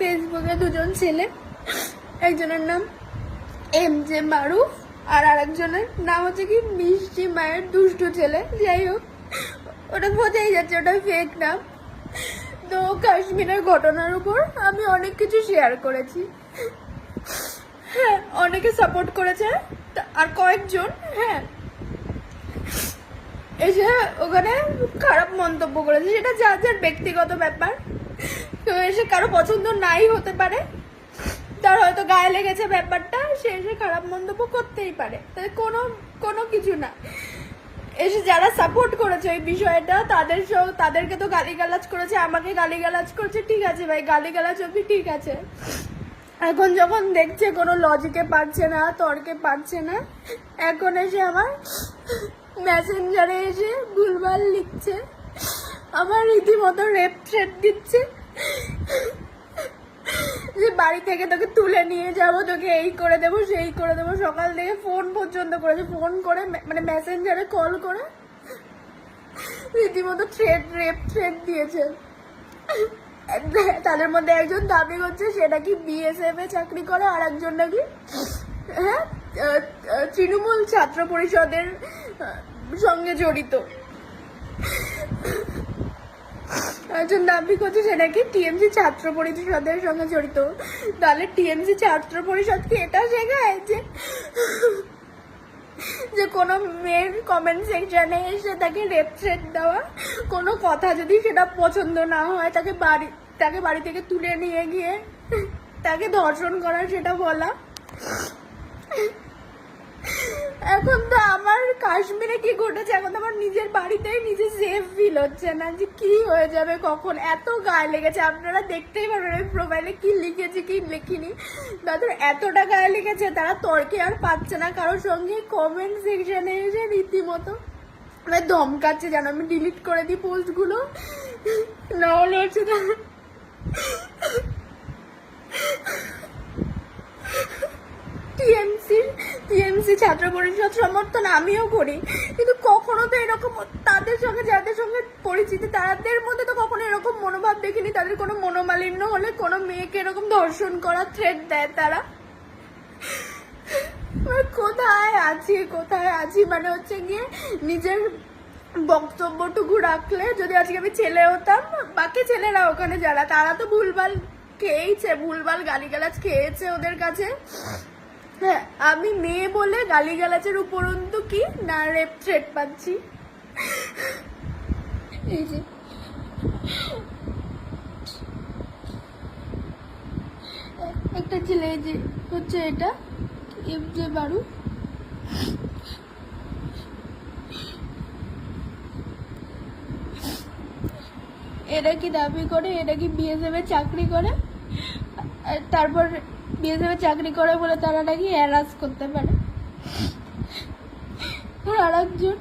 ফেসবুকে দুজন ছেলে। একজনের নাম এম জে মারুফ আর আরেকজনের নাম হচ্ছে কি মিষ্টি মায়ের দুষ্টু ছেলে। যাই হোক, ওটা বোঝাই যাচ্ছে, ওটা ফেক নাম। তো কাশ্মীরের ঘটনার উপর আমি অনেক কিছু শেয়ার করেছি। হ্যাঁ অনেকে সাপোর্ট করেছে। আর কয়েকজন হ্যাঁ এসে ওখানে খারাপ মন্তব্য করেছে। সেটা যার যার ব্যক্তিগত ব্যাপার। এসে কারও পছন্দ নাই হতে পারে। তার হয়তো গায়ে লেগেছে ব্যাপারটা, সে এসে খারাপ মন্তব্য করতেই পারে। কোনো কোনো কিছু না। এসে যারা সাপোর্ট করেছে এই বিষয়টা, তাদের তাদেরকে তো গালিগালাজ করেছে, আমাকে গালিগালাজ করেছে, ঠিক আছে ভাই, গালিগালাজ অব্দি ঠিক আছে। এখন যখন দেখছে কোনো লজিকে পারছে না, তর্কে পারছে না, এখন এসে আমার মেসেঞ্জারে এসে ভুলভাল লিখছে। আমার রীতিমতো রেপ থ্রেট দিচ্ছে। যে বাড়ি থেকে তোকে তুলে নিয়ে যাব, তোকে এই করে দেবো, সেই করে দেবো। সকাল থেকে ফোন পর্যন্ত করেছে। ফোন করে মানে মেসেঞ্জারে কল করে। রীতিমতো থ্রেড রেপ থ্রেড দিয়েছে। তাদের মধ্যে একজন দাবি করছে, সে নাকি বিএসএফ এ চাকরি করে আর একজন নাকি হ্যাঁ তৃণমূল ছাত্র পরিষদের সঙ্গে জড়িত। একজন দাবি করছে সে নাকি টিএমসি ছাত্র পরিষদের সঙ্গে জড়িত। তাহলে টিএমসি ছাত্র পরিষদ কি এটা শেখায় যে যে কোনো মেয়ের কমেন্ট সেকশনে এসে তাকে রেপ থ্রেট দেওয়া? কোনো কথা যদি সেটা পছন্দ না হয়, তাকে বাড়ি তাকে বাড়ি থেকে তুলে নিয়ে গিয়ে তাকে ধর্ষণ করা সেটা বলা এখন তো আমার কাশ্মীরে কি ঘটেছে? এখন আমার নিজের বাড়িতেই নিজে সেফ ফিল হচ্ছে না যে কি হয়ে যাবে, কখন? এত গায়ে লেগেছে। আপনারা দেখতেই পারবেন ওই প্রোফাইলে কি লিখেছি, কি লিখিনি। তাদের এতটা গায়ে লেগেছে, তারা তর্কে আর পাচ্ছে না। কারোর সঙ্গে কমেন্ট সেকশনে এসে রীতিমতো মানে ধমকাচ্ছে যেন। আমি ডিলিট করে দিই পোস্টগুলো না হলে হচ্ছে তারা টিএমসি টিএমসি ছাত্র পরিষদ সমর্থন আমিও করি। কিন্তু কখনো তো এরকম তাদের সঙ্গে, যাদের সঙ্গে পরিচিতি, তাদের মধ্যে তো কখনো এরকম মনোভাব দেখিনি। তাদের কোনো মনোমালিন্য হলে কোনো মেয়েকে এরকম ধর্ষণ করার থ্রেট দেয় তারা। কোথায় আছি? কোথায় আছি? মানে হচ্ছে গিয়ে নিজের বক্তব্যটুকু রাখলে যদি আজকে আমি ছেলে হতাম, বাকি ছেলেরা ওখানে যারা, তারা তো ভুলভাল খেয়েছে ভুলভাল গালিগালাজ খেয়েছে ওদের কাছে। হ্যাঁ আমি মেয়ে বলে গালিগালাজের উপরন্তু কি না রেপ থ্রেট পাচ্ছি এই যে। একটা ছেলে যে হচ্ছে এটা এফ জে বারু। এরা কি দাবি করে, এরা কি বিএসএফ এ চাকরি করে? তারপর বিএসএফ চাকরি করে বলে তারা নাকি হ্যারাস করতে পারে। আর আরেকজন।